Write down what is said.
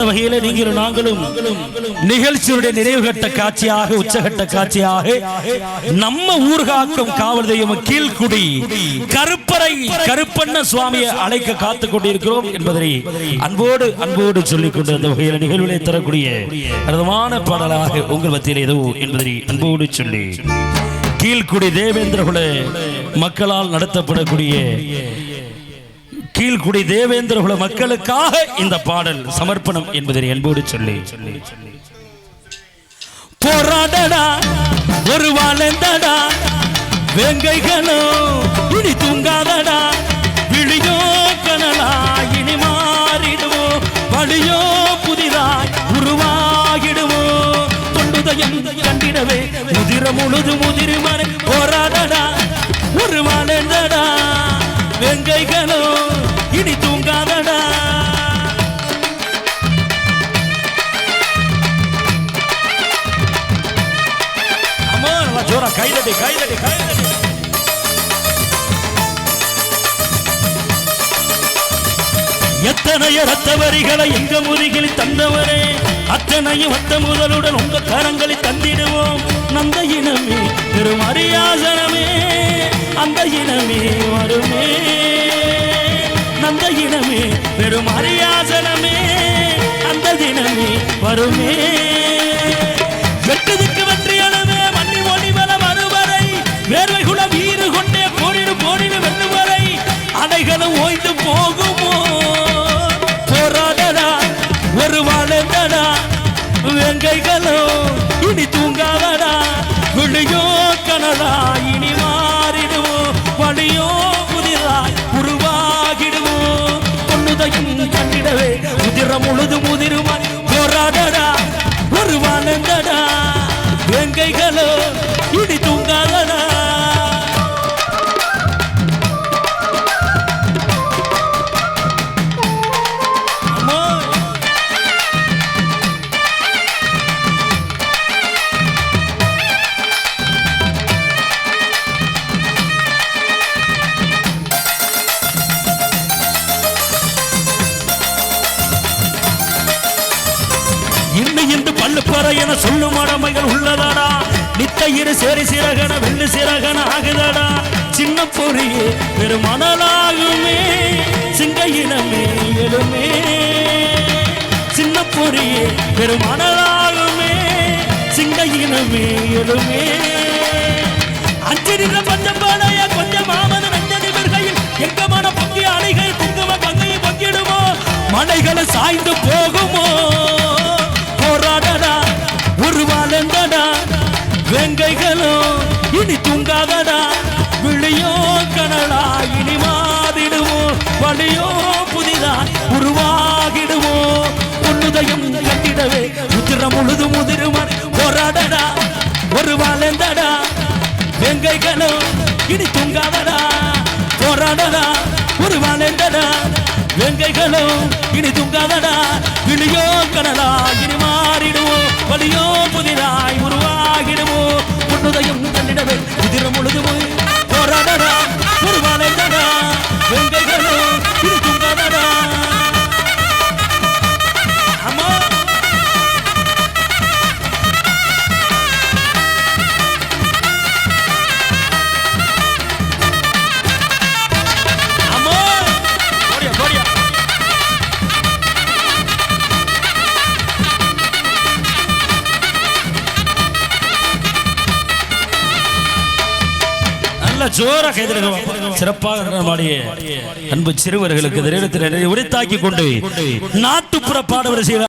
வகையில நீங்களும் நாங்களும் நிகழ்ச்சியுடைய நிறைவு கட்ட காட்சியாக உச்சகட்ட காட்சியாக நம்ம ஊர்காக்கும் காவல் தெய்வம் கீழ்குடி கருப்பறை கருப்பண்ண சுவாமியை அழைக்க காத்து கொண்டிருக்கிறோம் என்பதை அன்போடு அன்போடு சொல்லிக் கொண்டு அந்த வகையில் நிகழ்விலே தரக்கூடிய அற்புதமான பாடலாக உங்கள் மத்தியில் ஏதோ என்பதை அன்போடு சொல்லி. கீழ்குடி தேவேந்திரகுல மக்களால் நடத்தப்படக்கூடிய கீழ்குடி தேவேந்திரகுல மக்களுக்காக இந்த பாடல் சமர்ப்பணம் என்பதை என்போடு சொல்லி. சொல்லி சொல்லி போராடடா ஒரு வாழந்தடா வெங்கைகளோ இனி தூங்காதடா விழியோ கனலா இனி மாறிடுவோ வழியோ புதிதாய் உருவாகிடுவோ. தொண்டுதயம் கண்டிடவே முதிர முழுது முதிருமறை போராடடா ஒரு வாழந்தடா வெங்கைகளோ இனி தூங்காதடா. அம்மா நல்லா ஜோரா கைதட்டி கைதட்டி கைதட்டி. எத்தனைய ரத்த வரிகளை எங்க முருகில் தந்தவரே அத்தனையும் அத்த முதலுடன் உங்க கரங்களை தந்திடுவோம். நந்த இனமே பெரும் அரியாசனமே அந்த இனமே பெரும் அரியாசனமே அந்த தினமே வருமே. வெட்டுதுக்கு வெற்றியளவே மன்னி மண்ணி மொழி வர வருவரை வேர்வை குல வீறு கொண்டே போரிடு போரிடு வெல்லுவரை அணைகளும் ஓய்ந்து போகுமோ? போராடடா ஒரு வாழ்ந்தடா வெங்கைகளோ இனி தூங்காதடா விழியோ கனடா இனி வயது முழுது போராடடா ஒரு வாழ்ந்தடா எங்கைகளோ இடி தூங்காத இன்னும் என சொல்லும் அடமைகள் உள்ளதாடா. நித்த இரு சேரி சிறகன வெள்ளு சிறகன ஆகுதாடா. சின்ன பொறியே பெருமணலாகுமே சிங்க இனமே எழுமே. சின்ன பொறியே பெருமணலாகுமே சிங்க இனமே எழுமே. அஞ்சு நிற பஞ்சம் பாளைய கொஞ்சம் மாமன வெஞ்சனி வருகையில் எங்க மன ஒரு வெங்கைகளும் இனி தூங்காதடா விழியோ கனலா இனி மாதிடுமோ வழியோ புதிதா உருவாகிடுவோம் பொன்னுதயம் கட்டிடவே முதிர முழுது முதிருமன் போராடடா ஒரு வாழ்ந்தடா வெங்கைகளும் இனி தூங்காதடா? போராடடா ஒரு வாழ்ந்தடா வெங்கைகளோ இனி தூங்காதடா. இனியோ கடலா இனி மாறிடுவோம் வழியோ புதிதாய் உருவாகிடுவோம் நல்லா ஜோரா கைதடுங்க சிறப்பாக அன்பு சிறுவர்களுக்கு உரித்தாக்கி கொண்டு நாட்டுப்புற பாடவர் செய்ய